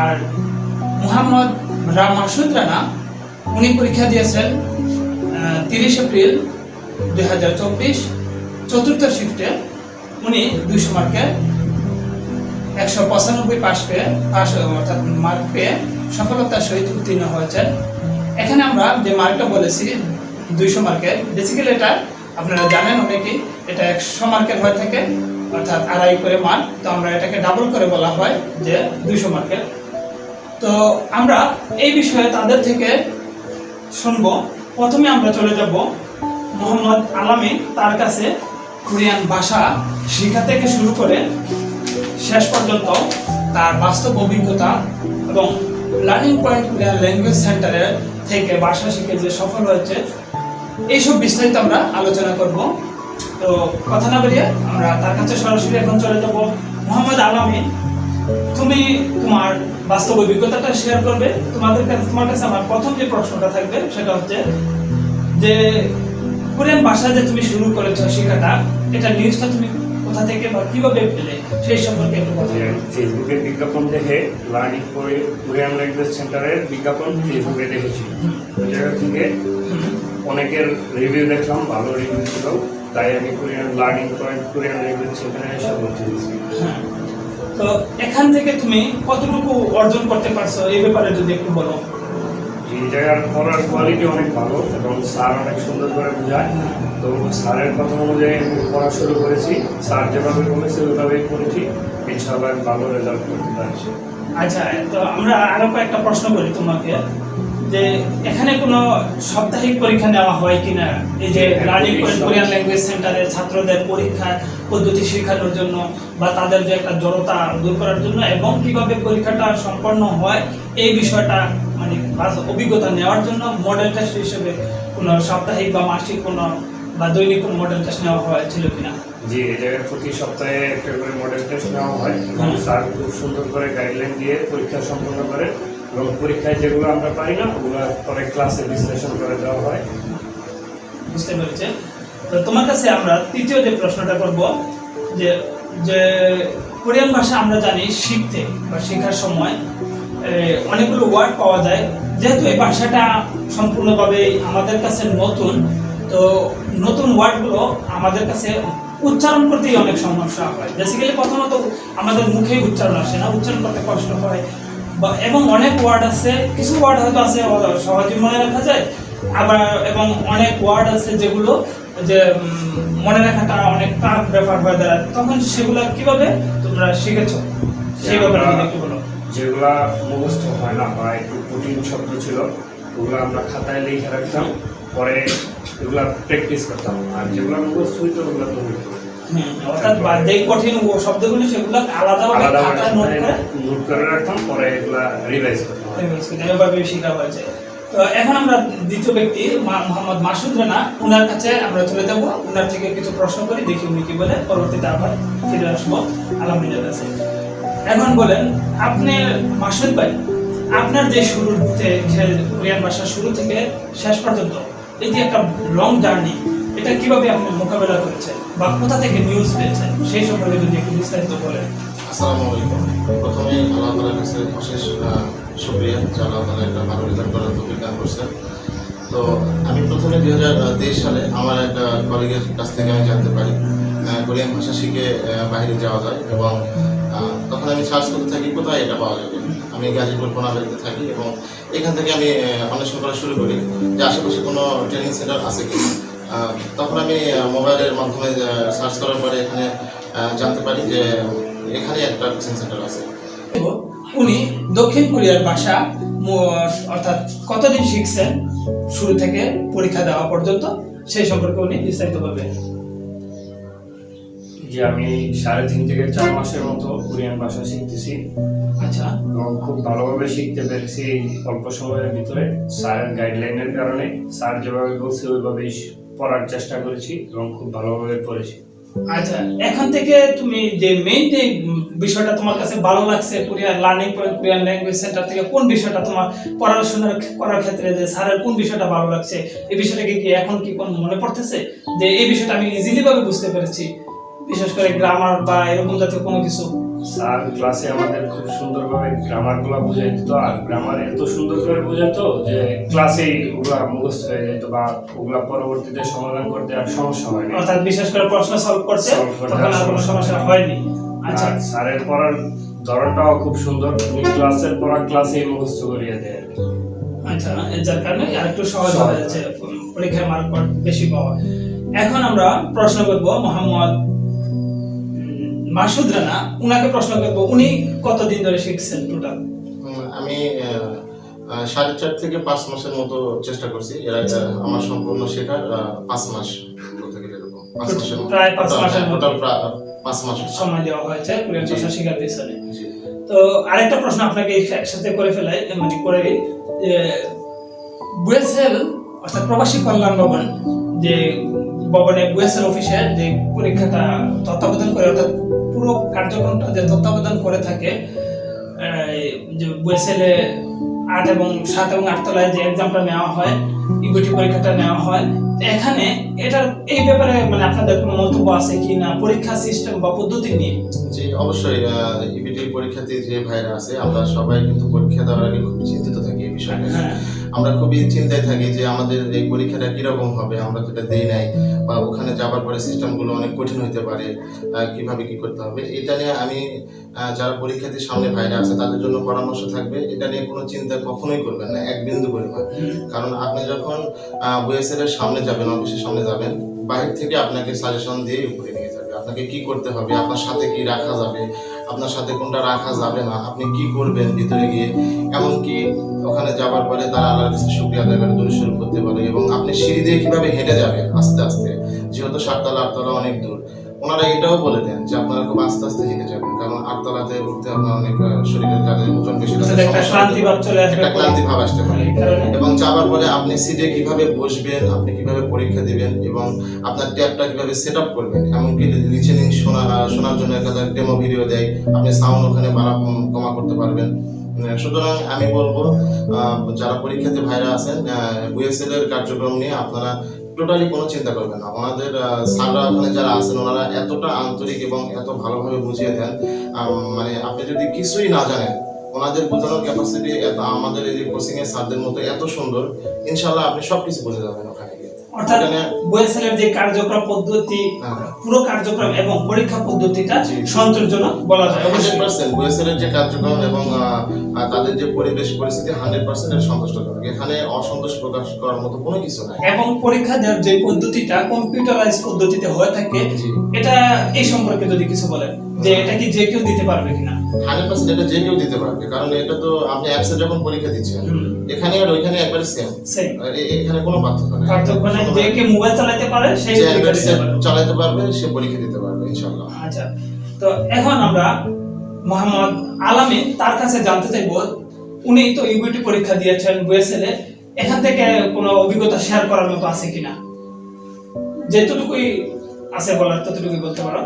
আর মুহাম্মদ মাসুদ রানা, উনি পরীক্ষা দিয়েছেন তিরিশ এপ্রিল দুই হাজার চব্বিশ, চতুর্থ শিফটে উনি দুইশো মার্কে একশো পঁচানব্বই পাস পেয়ে পাস অর্থাৎ মার্ক পেয়ে সফলতার সহিত উত্তীর্ণ হয়েছেন। এখানে আমরা যে মার্কটা বলেছি, দুইশো মার্কের বেসিক্যালি এটা আপনারা জানেন অনেকেই, এটা একশো মার্কের হয়ে থাকে, অর্থাৎ আড়াই করে মার্ক, তো আমরা এটাকে ডাবল করে বলা হয় যে দুইশো মার্কের। তো আমরা এই বিষয়ে তাদের থেকে শুনব। প্রথমে আমরা চলে যাব। মোহাম্মদ আলামী তার কাছে কোরিয়ান ভাষা শেখা থেকে শুরু করে শেষ পর্যন্ত তার বাস্তব অভিজ্ঞতা এবং লার্নিং পয়েন্ট কোরিয়ান ল্যাঙ্গুয়েজ সেন্টারে থেকে ভাষা শিখে যে সফল হয়েছে, এইসব বিস্তারিত আমরা আলোচনা করব। তো কথা না বেরিয়ে আমরা তার কাছে সরাসরি এখন চলে যাব। মোহাম্মদ আলামী, তুমি তোমার বাস্তব অভিজ্ঞতাটা শেয়ার করবে তোমাদের কাছে তোমার কাছে আমার প্রথম যে প্রশ্নটা থাকবে সেটা হচ্ছে যে কোরিয়ান ভাষা যে তুমি শুরু করেছ শেখাটা এটা নিউজটা তুমি কোথা থেকে বা কীভাবে পেলে সেই সম্পর্কে একটু কথা। ফেসবুকের বিজ্ঞাপন দেখে লার্নিং করে কোরিয়ান ল্যাঙ্গুয়েজ সেন্টারের বিজ্ঞাপন ফেসবুকে দেখেছি ওই জায়গা থেকে অনেকের রিভিউ দেখলাম ভালো রিভিউ ছিল তাই আমি Korean learning point Korean language সেন্টারে এসে ভর্তি হয়েছি হ্যাঁ। তো এখান থেকে তুমি কতটুকু অর্জন করতে পারছ? এই ব্যাপারে যদি একটু বলো। এই জায়গার পড়ার কোয়ালিটি অনেক ভালো এবং স্যার অনেক সুন্দর করে বোঝায়। তো স্যারের কথা অনুযায়ী আমি পড়া শুরু করেছি। স্যার যেভাবে বলেছে ওইভাবেই করেছি। ইনশাআল্লাহ ভালো রেজাল্ট করতে পারছি। আচ্ছা তো আমরা আরও কয়েকটা প্রশ্ন করি তোমাকে। যে এখানে কোনো সাপ্তাহিক পরীক্ষা নেওয়া হয় কিনা? এই যে লার্নিং কোরিয়ান ল্যাঙ্গুয়েজ সেন্টারে ছাত্রদের পরীক্ষা পদ্ধতি শেখানোর জন্য বা তাদের যে একটা জড়তা দূর করার জন্য এবং কীভাবে পরীক্ষাটা সম্পন্ন হয় এই বিষয়টা মানে অভিজ্ঞতা নেওয়ার জন্য মডেল টেস্ট হিসেবে কোনো সাপ্তাহিক বা মাসিক কোনো বা দৈনিক কোনো মডেল টেস্ট নেওয়া হয়েছিল কিনা? জি জায়গায় প্রতি সপ্তাহে একটা করে মডেল টেস্ট নেওয়া হয়। এবং। স্যার খুব সুন্দর করে গাইডলাইন দিয়ে পরীক্ষা সম্পন্ন করে এবং পরীক্ষায় যেগুলো আমরা পারি না, ওগুলো পরে ক্লাসে বিশ্লেষণ করে দেওয়া হয়। বুঝতে পেরেছে। তো তোমার কাছে আমরা তৃতীয় যে প্রশ্নটা করব, যে যে কোরিয়ান ভাষা আমরা জানি শিখতে বা শেখার সময় অনেকগুলো ওয়ার্ড পাওয়া যায়। যেহেতু এই ভাষাটা সম্পূর্ণভাবে আমাদের কাছে নতুন, তো নতুন ওয়ার্ডগুলো আমাদের কাছে উচ্চারণ করতেই অনেক সমস্যা হয়। বেসিক্যালি প্রথমত আমাদের মুখেই উচ্চারণ আসে না, উচ্চারণ করতে কষ্ট হয়। বা এবং অনেক ওয়ার্ড আছে, কিছু ওয়ার্ড হয়তো আছে সহজে মনে রাখা যায়, আবার এবং অনেক ওয়ার্ড আছে যেগুলো যে মনে রাখাটা অনেক টাফ ব্যাপার হয়ে দাঁড়ায়। তখন সেগুলো কীভাবে তোমরা শিখেছো? সেই যদি একটু বলো। যেগুলা মুখস্থ হয় না বা একটু কঠিন শব্দ ছিল, ওগুলো আমরা খাতায় লিখে রাখতাম। পরে এগুলা প্র্যাকটিস করতাম। আর যেগুলো মুখস্থ হইতো ওগুলো তো হইতো অর্থাৎ বা যেই কঠিন ও শব্দগুলো সেগুলো আলাদাভাবে আলাদা নোট করে নোট করে রাখতাম পরে এগুলা রিভাইজ করতাম। এভাবে শেখা হয়েছে। তো এখন আমরা দ্বিতীয় ব্যক্তি মা- মোহাম্মদ মাসুদ রানা ওনার কাছে আমরা চলে যাব। ওনার থেকে কিছু প্রশ্ন করি দেখি উনি কি বলে। পরবর্তীতে আবার ফিরে আসব। আলহামদুলিল্লাহ কাছে এখন বলেন আপনি মাসুদ ভাই আপনার যে শুরুতে ভাষা শুরু থেকে শেষ পর্যন্ত এই যে একটা লং জার্নি এটা কীভাবে আপনি মোকাবেলা করেছেন বা কোথা থেকে নিউজ পেয়েছেন, সেই সম্পর্কে যদি একটু বিস্তারিত বলেন। আসসালামু আলাইকুম। প্রথমে আল্লাহ তালার কাছে অশেষ শুক্রিয়া যে আল্লাহ তালা একটা ভালো রেজাল্ট করার অভিজ্ঞতা করছেন। তো আমি প্রথমে দুই হাজার তেইশ সালে আমার এক কলিগের কাছ থেকে আমি জানতে পারি কোরিয়ান ভাষা শিখে বাইরে যাওয়া যায় এবং তখন আমি সার্চ করতে থাকি কোথায় এটা পাওয়া যাবে। আমি গাজীপুর কোনাবাড়িতে থাকি এবং এখান থেকে আমি অন্বেষণ করা শুরু করি। যে আশেপাশে কোনো ট্রেনিং সেন্টার আছে কি? তখন আমি মোবাইলের মাধ্যমে সার্চ করার পরে এখানে জানতে পারি যে এখানে একটা কোচিং সেন্টার আছে। উনি দক্ষিণ কোরিয়ার ভাষা অর্থাৎ কতদিন শিখছেন শুরু থেকে পরীক্ষা দেওয়া পর্যন্ত, সেই সম্পর্কে উনি বিস্তারিত বলবেন যে আমি সাড়ে তিন থেকে চার মাসের মতো কোরিয়ান ভাষা শিখতেছি। আচ্ছা। এবং খুব ভালোভাবে শিখতে পেরেছি এই অল্প সময়ের ভিতরে। স্যারের গাইডলাইনের কারণে স্যার যেভাবে বলছে ওইভাবেই পড়ার চেষ্টা করেছি এবং খুব ভালোভাবে পড়েছি। আচ্ছা এখান থেকে তুমি যে মেইন যে বিষয়টা তোমার কাছে ভালো লাগছে Korean learning Korean language centre থেকে কোন বিষয়টা তোমার পড়াশোনা করার ক্ষেত্রে যে স্যারের কোন বিষয়টা ভালো লাগছে এই বিষয়টাকে কি এখন কি কোন মনে পড়তেছে? যে এই বিষয়টা আমি ইজিলি ভাবে বুঝতে পেরেছি। বিশেষ করে গ্রামার বা এরকম জাতীয় কোনো কিছু? স্যার ক্লাসে আমাদের খুব সুন্দরভাবে গ্রামারগুলো বুঝাই দিত আর গ্রামার এত সুন্দর করে বুঝাতো যে ক্লাসেই ওগুলা মুখস্থ হয়ে যেত বা ওগুলা পরবর্তীতে সমাধান করতে আর সমস্যা হয় না অর্থাৎ বিশেষ করে প্রশ্ন সলভ করতে তখন আর কোনো সমস্যা হয়নি। আচ্ছা। স্যারের পড়ার ধরনটাও খুব সুন্দর। উনি ক্লাসের পড়া ক্লাসেই মুখস্থ করিয়ে দেয় আর। আচ্ছা যার কারণে আরেকটু সহজ সহজ। হয়ে যাচ্ছে পরীক্ষায় মার্ক বেশি পাওয়া। এখন আমরা প্রশ্ন করব মোহাম্মদ মাসুদ রানা উনাকে প্রশ্ন করব উনি কতদিন ধরে শিখছেন টোটাল আমি সাড়ে চার থেকে পাঁচ মাসের মতো চেষ্টা করছি। এর আমার সম্পূর্ণ শেখার পাঁচ মাস বলতে গেলে এরকম পাঁচ মাসের প্রায় পাঁচ মাসের মতো। পাঁচ মাস। সময় দেওয়া হয়েছে কোরিয়ান জি। ভাষা শেখার পিছনে তো আরেকটা প্রশ্ন আপনাকে একসাথে করে ফেলাই মানে করে বুয়েসেল অর্থাৎ প্রবাসী কল্যাণ ভবন যে ভবনে বুয়েসেল অফিসে যে পরীক্ষাটা তত্ত্বাবধান করে অর্থাৎ পুরো কার্যক্রমটা যে তত্ত্বাবধান করে থাকে যে বুয়েসেলে আট এবং সাত এবং আটতলায় যে এক্সামটা নেওয়া হয় ইউবিটি পরীক্ষাটা নেওয়া হয় এখানে এটার এই ব্যাপারে মানে আপনাদের কোনো মন্তব্য আছে কি না পরীক্ষা সিস্টেম বা পদ্ধতি নিয়ে? জি অবশ্যই ইবিটি পরীক্ষার্থী যে ভাইরা আছে আমরা সবাই কিন্তু পরীক্ষা দেওয়ার আগে খুব চিন্তিত থাকি এই বিষয়ে। হ্যাঁ। আমরা খুবই চিন্তায় থাকি যে আমাদের এই পরীক্ষাটা কীরকম হবে আমরা তো এটা দেই নাই বা ওখানে যাবার পরে সিস্টেমগুলো অনেক কঠিন হতে পারে কীভাবে কি করতে হবে? এটা নিয়ে আমি যারা পরীক্ষার্থীর সামনে ভাইরা আছে তাদের জন্য পরামর্শ থাকবে। এটা নিয়ে কোনো চিন্তা কখনোই করবেন না এক বিন্দু পরিমাণ। কারণ আপনি যখন এর সামনে যাবেন অফিসের সামনে যাবেন, বাইরে থেকে আপনাকে সাজেশন দিয়ে উপরে নিয়ে যাবে। আপনাকে কি করতে হবে, আপনার সাথে কি রাখা যাবে, আপনার সাথে কোনটা রাখা যাবে না, আপনি কি করবেন ভিতরে গিয়ে? এমনকি ওখানে যাবার পরে তারা আল্লাহর কাছে শুক্রিয়া আদায় করে দূর শুরু করতে পারে এবং আপনি সিঁড়ি দিয়ে কীভাবে হেঁটে যাবেন? আস্তে আস্তে। যেহেতু সাততলা আটতলা অনেক দূর। ওনারা এটাও বলে দেন যে আপনারা খুব আস্তে আস্তে হেঁটে যাবেন কারণ আটতলাতে উঠতে আপনার অনেক শরীরের যাদের ওজন বেশি একটা ক্লান্তি ভাব আসতে পারে। এবং যাবার পরে আপনি সিটে কীভাবে বসবেন আপনি কীভাবে পরীক্ষা দিবেন এবং আপনার ট্যাবটা কীভাবে সেট আপ করবেন এমনকি লিচেনিং শোনা শোনার জন্য একটা ডেমো ভিডিও দেয় আপনি সাউন্ড ওখানে বাড়া কমা করতে পারবেন। সুতরাং আমি বলব আহ, যারা পরীক্ষাতে ভাইরা আছেন বুয়েসএল এর কার্যক্রম নিয়ে আপনারা টোটালি কোনো চিন্তা করবেন না। ওনাদের সাররা ওখানে যারা আছেন, ওনারা এতটা আন্তরিক এবং এত ভালোভাবে বুঝিয়ে দেন। মানে আপনি যদি কিছুই না জানেন, ওনাদের বোঝানোর ক্যাপাসিটি এত, আমাদের এই যে কোচিং এর স্যারদের মতো এত সুন্দর ইনশাল্লাহ আপনি সব কিছু বুঝে যাবেন। অর্থাৎ বয়েসেলের যে কার্যক্রম পদ্ধতি হ্যাঁ, পুরো কার্যক্রম এবং পরীক্ষা পদ্ধতিটা সন্তোষজনক বলা যায়। অবশ্যই। পার্সেন্ট বুয়েসের যে কার্যক্রম এবং তাদের যে পরিবেশ পরিস্থিতি হান্ড্রেড পার্সেন্ট সন্তুষ্টজনক এখানে অসন্তোষ প্রকাশ করার মতো কোনো কিছু নাই। এবং পরীক্ষা দেওয়ার যে পদ্ধতিটা কম্পিউটারাইজ পদ্ধতিতে হয়ে থাকে এটা এই সম্পর্কে যদি কিছু বলেন যে এটা কি যে কেউ দিতে পারবে কিনা? হান্ড্রেড পার্সেন্ট এটা যে কেউ দিতে পারবে। কারণ এটা তো আপনি অ্যাপসে যখন পরীক্ষা দিচ্ছেন এখানে আর ওইখানে একবারে সেম এখানে কোনো পার্থক্য নেই। পার্থক্য নাই। যে কে মোবাইল চালাতে পারে চালাতে পারবে। সে পরীক্ষা দিতে পারবে ইনশাল্লাহ আচ্ছা। তো এখন আমরা মোহাম্মদ আলামিন তার কাছে জানতে চাইব উনি তো ইউবিটি পরীক্ষা দিয়েছেন বুয়েসেলে এখান থেকে কোনো অভিজ্ঞতা শেয়ার করার মতো আছে কিনা? যেতটুকুই আছে বলার ততটুকুই বলতে পারো।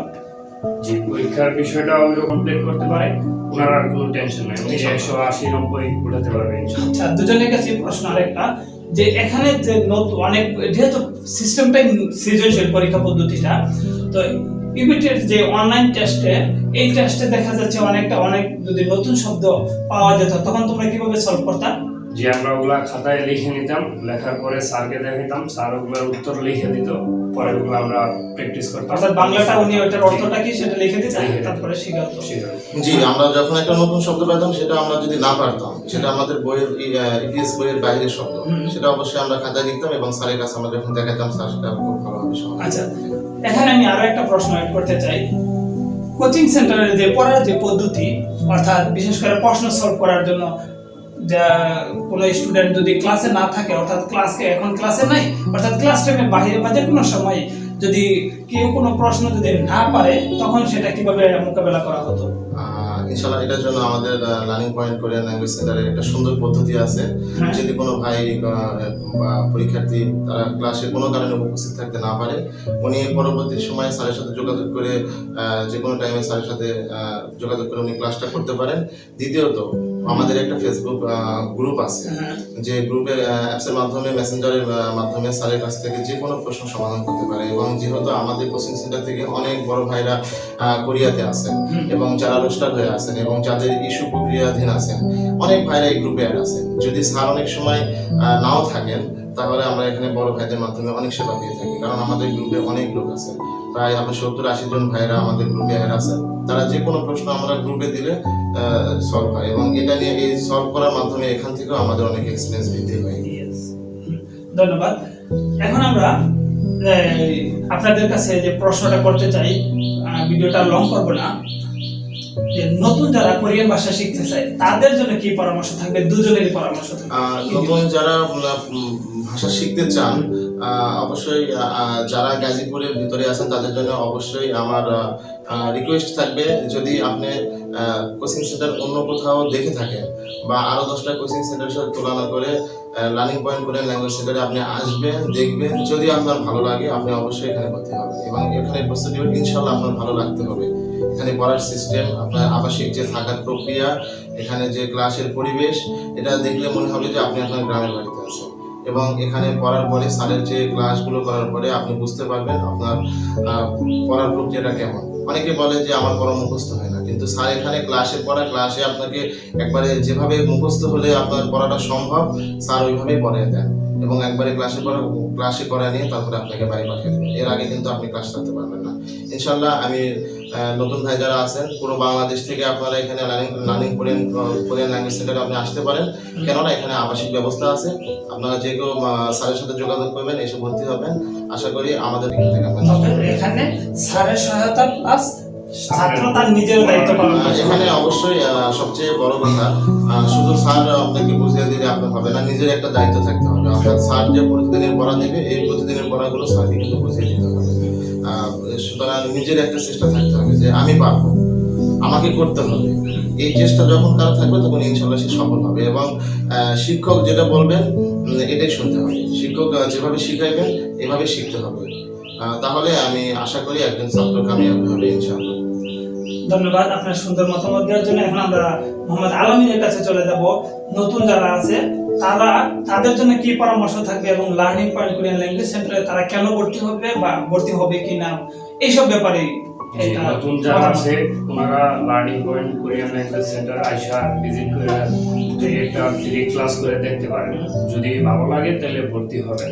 যে পরীক্ষার বিষয়টা ওইরকম কমপ্লিট করতে পারে, ওনার আর কোনো টেনশন নাই। উনি একশো আশি, নব্বই উঠাতে পারবে আচ্ছা দুজনের কাছে প্রশ্ন আরেকটা। যে এখানে যে নতুন, অনেক, যেহেতু সিস্টেমটাই সৃজনশীল পরীক্ষা পদ্ধতিটা, তো ইউবিটের যে অনলাইন টেস্টে এই টেস্টে দেখা যাচ্ছে অনেকটা, অনেক যদি নতুন শব্দ পাওয়া যেত, তখন তোমরা কীভাবে সলভ করতা? যে আমরা ওগুলা খাতায় লিখে নিতাম। লেখার পরে স্যারকে দেখাতাম স্যার ওগুলোর উত্তর লিখে দিত। পরে ওগুলো আমরা প্র্যাকটিস করতাম। অর্থাৎ বাংলাটা উনি ওইটার অর্থটা কি সেটা লিখে দিতেন? তারপরে শিখাতো। জি আমরা যখন একটা নতুন শব্দ পেতাম সেটা আমরা যদি না পারতাম সেটা আমাদের বইয়ের ইতিহাস বইয়ের বাইরের শব্দ। সেটা অবশ্যই আমরা খাতায় লিখতাম এবং স্যারের কাছে আমরা যখন দেখাতাম স্যার সেটা খুব ভালোভাবে আচ্ছা এখানে আমি আরও একটা প্রশ্ন অ্যাড করতে চাই। কোচিং সেন্টারের যে পড়ার যে পদ্ধতি অর্থাৎ বিশেষ করে প্রশ্ন সলভ করার জন্য যা কোনো স্টুডেন্ট যদি ক্লাসে না থাকে অর্থাৎ ক্লাসকে এখন ক্লাসে নাই অর্থাৎ ক্লাস টাইমে বাইরে বা যে কোনো সময় যদি কেউ কোনো প্রশ্ন যদি না পারে তখন সেটা কীভাবে মোকাবেলা করা হতো? ইনশাল্লাহ এটার জন্য আমাদের লার্নিং পয়েন্ট কোরিয়ান ল্যাঙ্গুয়েজ সেন্টারের একটা সুন্দর পদ্ধতি আছে। হ্যাঁ। যদি কোনো ভাই বা পরীক্ষার্থী তারা ক্লাসে কোনো কারণে উপস্থিত থাকতে না পারে উনি পরবর্তী সময়ে স্যারের সাথে যোগাযোগ করে যে কোনো টাইমে স্যারের সাথে যোগাযোগ করে উনি ক্লাসটা করতে পারেন। দ্বিতীয়ত আমাদের একটা ফেসবুক গ্রুপ আছে যে গ্রুপে অ্যাপসের মাধ্যমে মেসেঞ্জারের মাধ্যমে স্যারের কাছ থেকে যে কোনো প্রশ্ন সমাধান করতে পারে এবং যেহেতু আমাদের কোচিং সেন্টার থেকে অনেক বড় ভাইরা কোরিয়াতে আছেন এবং যারা রোস্টার হয়ে আছেন এবং যাদের ইস্যু প্রক্রিয়াধীন আছেন অনেক ভাইরা এই গ্রুপে অ্যাড আছেন। যদি স্যার অনেক সময় নাও থাকেন তাহলে আমরা এখানে বড় ভাইদের মাধ্যমে অনেক সেবা পেয়ে থাকি। কারণ আমাদের গ্রুপে অনেক লোক আছে। প্রায় আমরা সত্তর আশি জন ভাইরা আমাদের গ্রুপে অ্যাড আছে। তারা যে কোনো প্রশ্ন আমরা গ্রুপে দিলে সলভ হয় এবং এটা নিয়ে এই সলভ করার মাধ্যমে এখান থেকেও আমাদের অনেক এক্সপিরিয়েন্স বৃদ্ধি হয়। ধন্যবাদ। এখন আমরা আপনাদের কাছে যে প্রশ্নটা করতে চাই ভিডিওটা লং করব না। যে নতুন যারা কোরিয়ান ভাষা শিখতে চায়, তাদের জন্য কি পরামর্শ থাকবে? দুজনেরই পরামর্শ থাকবে। নতুন যারা ভাষা শিখতে চান অবশ্যই যারা গাজীপুরের ভিতরে আছেন, তাদের জন্য অবশ্যই আমার রিকোয়েস্ট থাকবে। যদি আপনি কোচিং সেন্টার অন্য কোথাও দেখে থাকেন বা আরও দশটা কোচিং সেন্টারের সাথে তুলনা করে লার্নিং পয়েন্ট করে ল্যাঙ্গুয়েজ সেন্টারে আপনি আসবেন, দেখবেন। যদি আপনার ভালো লাগে, আপনি অবশ্যই এখানে ভর্তি হবেন এবং এখানে প্রসিডিউর ইনশাল্লাহ আপনার ভালো লাগতে হবে। এখানে পড়ার সিস্টেম আপনার আবাসিক যে থাকার প্রক্রিয়া, এখানে যে ক্লাসের পরিবেশ, এটা দেখলে মনে হবে যে আপনি আপনার গ্রামের বাড়িতে আছেন। এবং এখানে পড়ার পরে স্যারের যে ক্লাসগুলো করার পরে আপনি বুঝতে পারবেন আপনার পড়ার প্রক্রিয়াটা কেমন। অনেকে বলে যে আমার পড়া মুখস্থ হয় না, কিন্তু স্যার এখানে ক্লাসে পড়া ক্লাসে আপনাকে একবারে যেভাবে মুখস্থ হলে আপনার পড়াটা সম্ভব, স্যার ওইভাবেই পড়িয়ে দেন। এবং একবারে ক্লাসে পড়া ক্লাসে করা নিয়ে তারপরে আপনাকে বাড়ি পাঠিয়ে দেবেন এর আগে কিন্তু আপনি ক্লাস করতে পারবেন না। ইনশাল্লাহ আমি নতুন ভাই যারা আছেন, পুরো বাংলাদেশ থেকে আপনারা এখানে লার্নিং কোরিয়ান কোরিয়ান ল্যাঙ্গুয়েজ সেন্টারে আপনি আসতে পারেন। কেননা এখানে আবাসিক ব্যবস্থা আছে। আপনারা যে কেউ স্যারের সাথে যোগাযোগ করবেন, এসে ভর্তি হবেন। আশা করি আমাদের এখান থেকে আপনারা এখানে স্যারের সহায়তা প্লাস ছাত্র তার নিজের দায়িত্ব পালন এখানে অবশ্যই সবচেয়ে বড় কথা শুধু স্যার আপনাকে বুঝিয়ে দিলে আপনার হবে না, নিজের একটা দায়িত্ব থাকতে হবে। অর্থাৎ স্যার যে প্রতিদিনের পড়া দেবে এই প্রতিদিনের পড়াগুলো স্যারকে কিন্তু বুঝিয়ে দিতে হবে। সুতরাং নিজের একটা চেষ্টা থাকতে হবে যে আমি পারব, আমাকে করতে হবে। এই চেষ্টা যখন কারও থাকবে, তখন ইনশাল্লাহ সে সফল হবে এবং শিক্ষক যেটা বলবেন এটাই শুনতে হবে। শিক্ষক যেভাবে শিখাইবেন, এভাবে শিখতে হবে। তাহলে আমি আশা করি একজন ছাত্র কামিয়াবি হবে ইনশাল্লাহ ধন্যবাদ আপনার সুন্দর মতামত দেওয়ার জন্য। এখন আমরা মোহাম্মদ আলমিনের কাছে চলে যাব। নতুন যারা আছে, তারা, তাদের জন্য কি পরামর্শ থাকবে এবং লার্নিং পয়েন্ট কোরিয়ান ল্যাঙ্গুয়েজ সেন্টারে তারা কেন ভর্তি হবে বা ভর্তি হবে কি না এইসব ব্যাপারে নতুন যারা আছে ওনারা learning point Korean language centre আইসা ভিজিট করে একটা ফ্রি ক্লাস করে দেখতে পারেন। যদি ভালো লাগে তাহলে ভর্তি হবেন।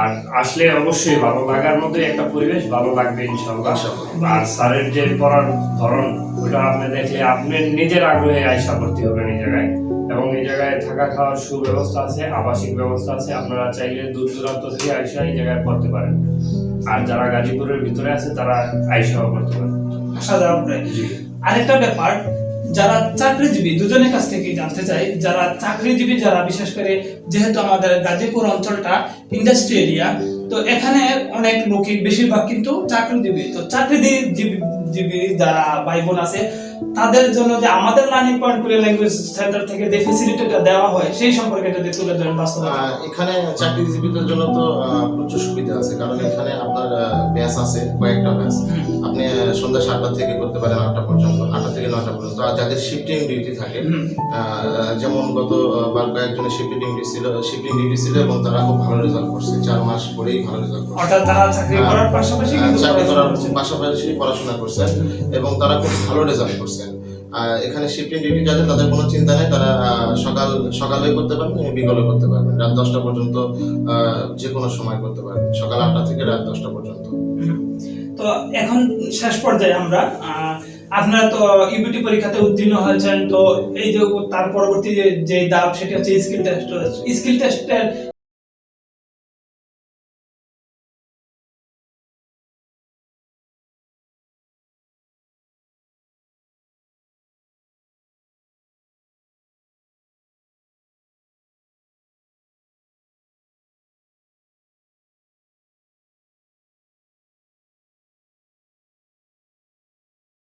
আর আসলে অবশ্যই ভালো লাগার মধ্যে একটা পরিবেশ ভালো লাগবে ইনশাল্লাহ আশা করি। আর স্যারের যে পড়ার ধরন ওটা আপনি দেখলে আপনি নিজের আগ্রহে আইসা ভর্তি হবেন এই জায়গায়। এবং এই জায়গায় থাকা খাওয়ার সুব্যবস্থা আছে আবাসিক ব্যবস্থা আছে আপনারা চাইলে দূর দূরান্ত থেকে আইসা এই জায়গায় পড়তে পারেন। আর যারা গাজীপুরের ভিতরে আছে তারা আইসাও করতে পারে। যাওয়া আরেকটা ব্যাপার যারা চাকরিজীবী দুজনের কাছ থেকে জানতে চাই যারা চাকরিজীবী যারা বিশেষ করে যেহেতু আমাদের গাজীপুর অঞ্চলটা ইন্ডাস্ট্রি এরিয়া তো এখানে অনেক লোকই বেশিরভাগ কিন্তু চাকরিজীবী। তো চাকরিজীবী জীবী যারা ভাই বোন আছে তাদের জন্য যে আমাদের লার্নিং পয়েন্ট করে ল্যাঙ্গুয়েজ সেন্টার থেকে যে ফেসিলিটিটা দেওয়া হয় সেই সম্পর্কে যদি তুলে ধরেন এখানে চাকরিজীবীদের জন্য তো প্রচুর সুবিধা আছে কারণ এখানে আপনার ব্যাচ আছে কয়েকটা ব্যাচ আপনি সন্ধ্যা সাতটা থেকে করতে পারেন আটটা পর্যন্ত আটটা থেকে নয়টা পর্যন্ত। আর যাদের শিফটিং ডিউটি থাকে যেমন গত বার কয়েকজনের শিফটিং ডিউটি ছিল শিফটিং ডিউটি ছিল এবং তারা খুব ভালো রেজাল্ট করছে চার মাস পরেই ভালো রেজাল্ট করছে। অর্থাৎ তারা চাকরি হ্যাঁ। করার পাশাপাশি কিন্তু চাকরি করার পাশাপাশি পড়াশোনা করছেন এবং তারা খুব ভালো রেজাল্ট করছেন। আর এখানে শিফটিং ডিউটি যাদের, তাদের কোনো চিন্তা নেই, তারা সকাল সকালে করতে পারবেন বিকালে করতে পারবেন। রাত দশটা পর্যন্ত যে কোনো সময় করতে পারবেন। সকাল আটটা থেকে রাত দশটা পর্যন্ত। তো এখন শেষ পর্যায়ে আমরা আপনারা তো ইউপিটি পরীক্ষাতে উত্তীর্ণ হয়েছেন, তো এই যে তার পরবর্তী যে ধাপ, সেটা হচ্ছে স্কিল টেস্ট স্কিল টেস্টের